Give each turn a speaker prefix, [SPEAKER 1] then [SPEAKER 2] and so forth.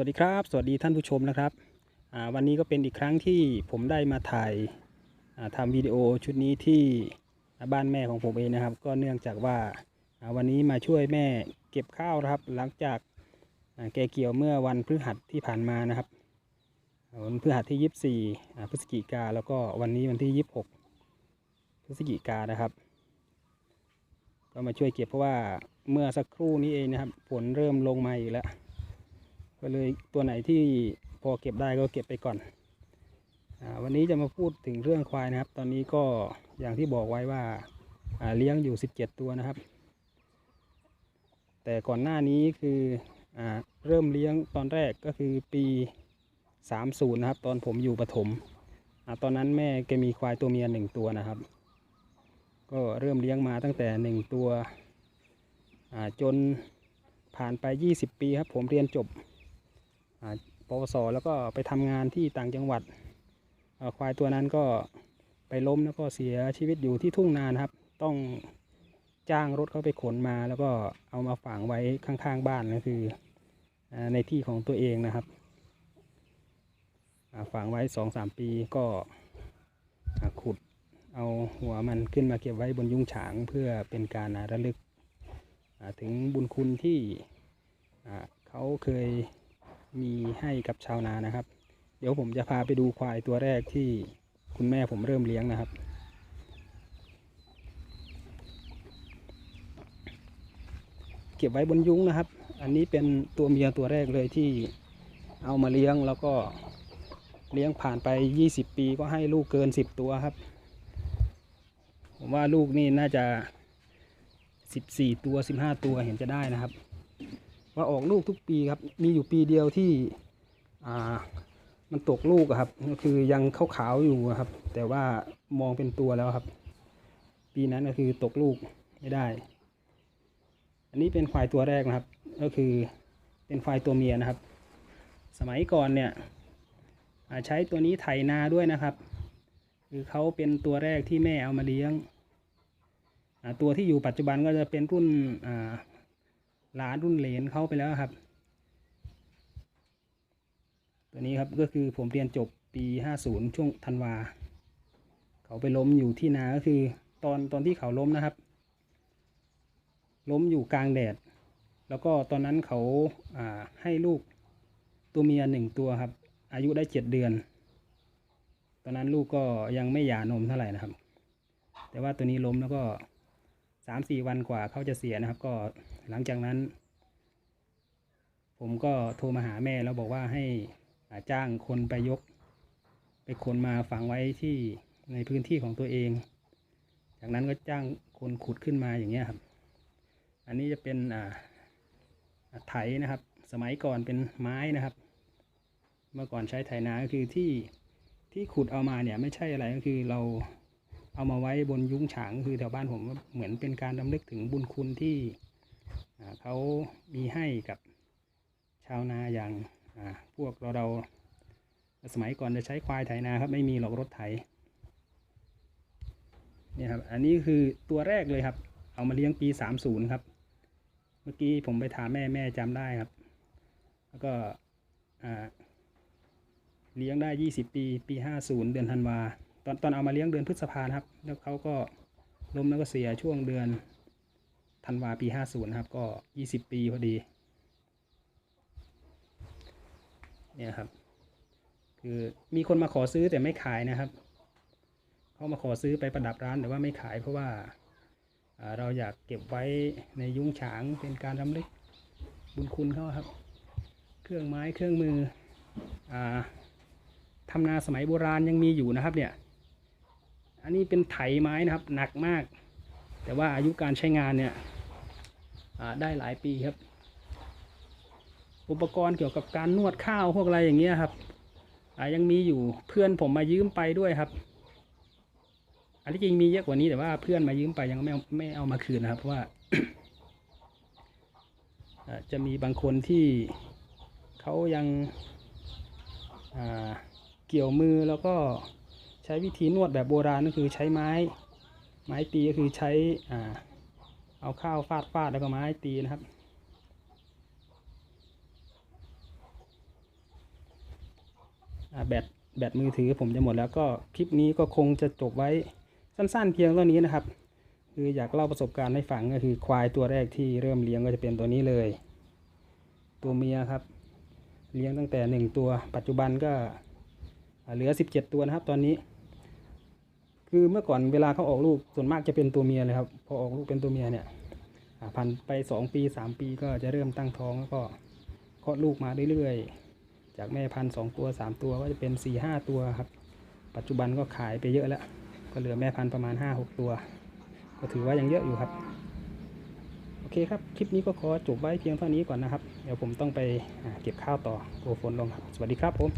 [SPEAKER 1] สวัสดีครับ สวัสดีท่านผู้ชมนะครับ วันนี้ก็เป็นอีกครั้งที่ผมได้มาถ่ายาทำวิดีโอชุดนี้ที่บ้านแม่ของผมเองนะครับ ก็เนื่องจากว่าาวันนี้มาช่วยแม่เก็บข้าวนะครับ หลังจากแกเกี่ยวเมื่อวันพฤหัสที่ผ่านมานะครับวันพฤหัสที่ 24อ่พฤศจิกาแล้วก็วันนี้วันที่ 26 พฤศจิกานะครับ ก็มาช่วยเก็บเพราะว่าเมื่อสักครู่นี้เองนะครับ ฝนเริ่มลงมาอีกแล้ว ก็เลยตัวไหนที่พอเก็บได้ก็เก็บไปก่อนอวันนี้จะมาพูดถึงเรื่องควายนะครับ ตอนนี้ก็อย่างที่บอกไว้ว่าเลี้ยงอยู่ 17 ตัวนะครับ แต่ก่อนหน้านี้คืออเริ่มเลี้ยงตอนแรกก็คือปี 30 นะครับ ตอนผมอยู่ปฐมอตอนนั้นแม่แกมีควายตัวเมียหนึ่งตัวนะครับ ก็เริ่มเลี้ยงมาตั้งแต่หนึ่งตัวจนผ่านไป 20 ปีครับ ผมเรียนจบ ปวสแล้วก็ไปทำงานที่ต่างจังหวัด ควายตัวนั้นก็ไปล้มแล้วก็เสียชีวิตอยู่ที่ทุ่งนานครับ ต้องจ้างรถเขาไปขนมา แล้วก็เอามาฝังไว้ข้างๆบ้านก็คือในที่ของตัวเองนะครับฝังไว้สองสามปีก็ขุดเอาหัวมันขึ้นมาเก็บไว้บนยุ้งฉางเพื่อเป็นการระลึกถึงบุญคุณที่เขาเคย มีให้กับชาวนานะครับ เดี๋ยวผมจะพาไปดูควายตัวแรกที่คุณแม่ผมเริ่มเลี้ยงนะครับ เก็บไว้บนยุ้งนะครับ อันนี้เป็นตัวเมียตัวแรกเลยที่เอามาเลี้ยงแล้วก็เลี้ยงผ่านไป 20 ปีก็ให้ลูกเกิน 10 ตัวครับ ผมว่าลูกนี่น่าจะ 14 ตัว 15 ตัวเห็นจะได้นะครับ ว่าออกลูกทุกปีครับ มีอยู่ปีเดียวที่อ่ามันตกลูกครับ ก็คือยังขาวๆอยู่ครับ แต่ว่ามองเป็นตัวแล้วครับ ปีนั้นก็คือตกลูกไม่ได้ อันนี้เป็นควายตัวแรกนะครับ ก็คือเป็นควายตัวเมียนะครับ สมัยก่อนเนี่ยใช้ตัวนี้ไถนาด้วยนะครับ คือเขาเป็นตัวแรกที่แม่เอามาเลี้ยงตัวที่อยู่ปัจจุบันก็จะเป็นรุ่นอ่า หลานรุ่นเหลนเขาไปแล้วครับ ตัวนี้ครับก็คือผมเรียนจบปี 50 ช่วงธันวา เขาไปล้มอยู่ที่นาก็คือตอนตอนที่เขาล้มนะครับ ล้มอยู่กลางแดด แล้วก็ตอนนั้นเขาาให้ลูกตัวเมียหนึ่งตัวครับ อายุได้เจ็ดเดือน ตอนนั้นลูกก็ยังไม่หย่านมเท่าไหร่นะครับ แต่ว่าตัวนี้ล้มแล้วก็ สามสี่วันกว่าเขาจะเสียนะครับ ก็หลังจากนั้น ผมก็โทรมาหาแม่แล้วบอกว่าให้จ้างคนไปยก ไปขนมาฝังไว้ที่ในพื้นที่ของตัวเอง จากนั้นก็จ้างคนขุดขึ้นมาอย่างเงี้ยครับ อันนี้จะเป็นอ่าอ่าไถนะครับ สมัยก่อนเป็นไม้นะครับ เมื่อก่อนใช้ไถนาก็คือที่ที่ขุดเอามาเนี่ยไม่ใช่อะไรก็คือเรา เอามาไว้บนยุ้งฉางคือแถวบ้านผมเหมือนเป็นการรำลึกถึงบุญคุณที่เขามีให้กับชาวนาอย่างพวกเราเราสมัยก่อนจะใช้ควายไถนาครับ ไม่มีหรอกรถไถเนี่ยครับ อันนี้คือตัวแรกเลยครับ เอามาเลี้ยงปี 30 ครับ เมื่อกี้ผมไปถามแม่แม่จำได้ครับ แล้วก็เลี้ยงได้ 20 ปี ปี 50 เดือนธันวา อนตอนเอามาเลี้ยงเดือนพฤษภาครับ แล้วเขาก็ล้มแล้วก็เสียช่วงเดือนธันวาปี 50นะครับก็ 20 ปีพอดี เนี่ยครับ คือมีคนมาขอซื้อแต่ไม่ขายนะครับเขามาขอซื้อไปประดับร้านแต่ว่าไม่ขายเพราะว่าเราอยากเก็บไว้ในยุ้งฉางเป็นการรำลึกบุญคุณเขาครับ เครื่องไม้เครื่องมืออทำนาสมัยโบราณยังมีอยู่นะครับเนี่ย อันนี้เป็นไถไม้นะครับหนักมาก แต่ว่าอายุการใช้งานเนี่ยได้หลายปีครับ อุปกรณ์เกี่ยวกับการนวดข้าวพวกอะไรอย่างเงี้ยครับยังมีอยู่เพื่อนผมมายืมไปด้วยครับ อันที่จริงมีเยอะกว่านี้แต่ว่าเพื่อนมายืมไปยังไม่ไม่เอามาคืนนะครับว่าจะมีบางคนที่เขายังเกี่ยวมือแล้วก็ ใช้วิธีนวดแบบโบราณก็คือใช้ไม้ ไม้ตีก็คือใช้อ่าเอาข้าวฟาดฟาดแล้วก็ไม้ตีนะครับ แบตแบตมือถือผมจะหมดแล้วก็คลิปนี้ก็คงจะจบไว้สั้นๆเพียงเท่านี้นะครับ คืออยากเล่าประสบการณ์ให้ฟังก็คือควายตัวแรกที่เริ่มเลี้ยงก็จะเป็นตัวนี้เลย ตัวเมียครับ เลี้ยงตั้งแต่หนึ่งตัว ปัจจุบันก็เหลือ 17 ตัวนะครับตอนนี้ คือเมื่อก่อนเวลาเขาออกลูกส่วนมากจะเป็นตัวเมียเลยครับพอออกลูกเป็นตัวเมียเนี่ยอ่าพันไป 2 ปี 3 ปีก็จะเริ่มตั้งท้องแล้วก็คลอดลูกมาเรื่อยๆ จากแม่พันธุ์สองตัว 3 ตัวก็จะเป็น 4 5 ตัวครับ ปัจจุบันก็ขายไปเยอะแล้ว ก็เหลือแม่พันธุ์ประมาณ 5-6 ตัว ก็ถือว่ายังเยอะอยู่ครับ โอเคครับ คลิปนี้ก็ขอจบไว้เพียงเท่านี้ก่อนนะครับ เดี๋ยวผมต้องไปเก็บข้าวต่อกลัวฝนลงครับ สวัสดีครับผม